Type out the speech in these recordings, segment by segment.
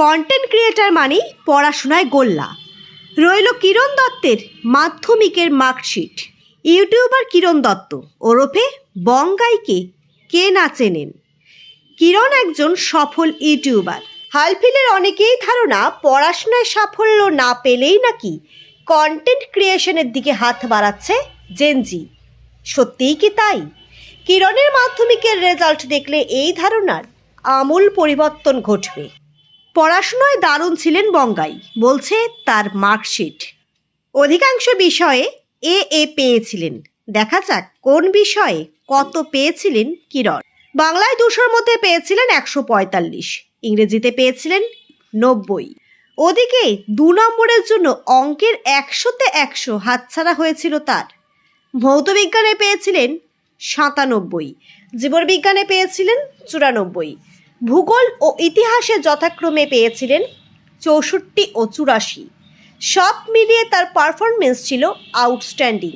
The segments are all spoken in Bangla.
কন্টেন্ট ক্রিয়েটার মানেই পড়াশোনায় গোল্লা। রইল কিরণ দত্তের মাধ্যমিকের মার্কশিট। ইউটিউবার কিরণ দত্ত। ওরফে বঙ্গাইকে কে না চেনেন? কিরণ একজন সফল ইউটিউবার। হালফিলের অনেকেই ধারণা, পড়াশোনায় সাফল্য না পেলেই নাকি কন্টেন্ট ক্রিয়েশনের দিকে হাত বাড়াচ্ছে জেনজি সত্যিই কি তাই? কিরণের মাধ্যমিকের রেজাল্ট দেখলে এই ধারণার আমূল পরিবর্তন ঘটবে। পড়াশোনায় দারুণ ছিলেন বঙ্গাই, বলছে তার মার্কশিট। অধিকাংশ বিষয়ে এ এ পেয়েছিলেন। দেখা যাক কোন বিষয়ে কত পেয়েছিলেন কিরণ। বাংলায় দুশোর মধ্যে পেয়েছিলেন একশো পঁয়তাল্লিশ, ইংরেজিতে পেয়েছিলেন নব্বই। ওদিকে দু নম্বরের জন্য অঙ্কের একশোতে একশো হাতছাড়া হয়েছিল তার। ভৌতবিজ্ঞানে পেয়েছিলেন সাতানব্বই জীবনবিজ্ঞানে পেয়েছিলেন চুরানব্বই। ভূগোল ও ইতিহাসে যথাক্রমে পেয়েছিলেন চৌষট্টি ও চুরাশি। সব মিলিয়ে তার পারফরমেন্স ছিল আউটস্ট্যান্ডিং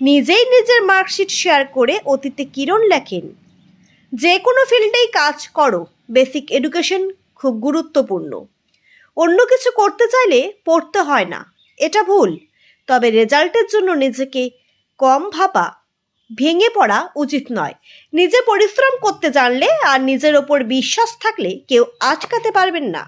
নিজেই নিজের মার্কশিট শেয়ার করে অতীতে কিরণ লেখেন। যে কোনো ফিল্ডেই কাজ করো বেসিক এডুকেশন খুব গুরুত্বপূর্ণ। অন্য কিছু করতে চাইলে পড়তে হয় না, এটা ভুল। তবে রেজাল্টের জন্য নিজেকে কম ভাবা ভেঙে পড়া উচিত নয়। নিজে পরিশ্রম করতে জানলে আর নিজের ওপর বিশ্বাস থাকলে কেউ আটকাতে পারবেন না।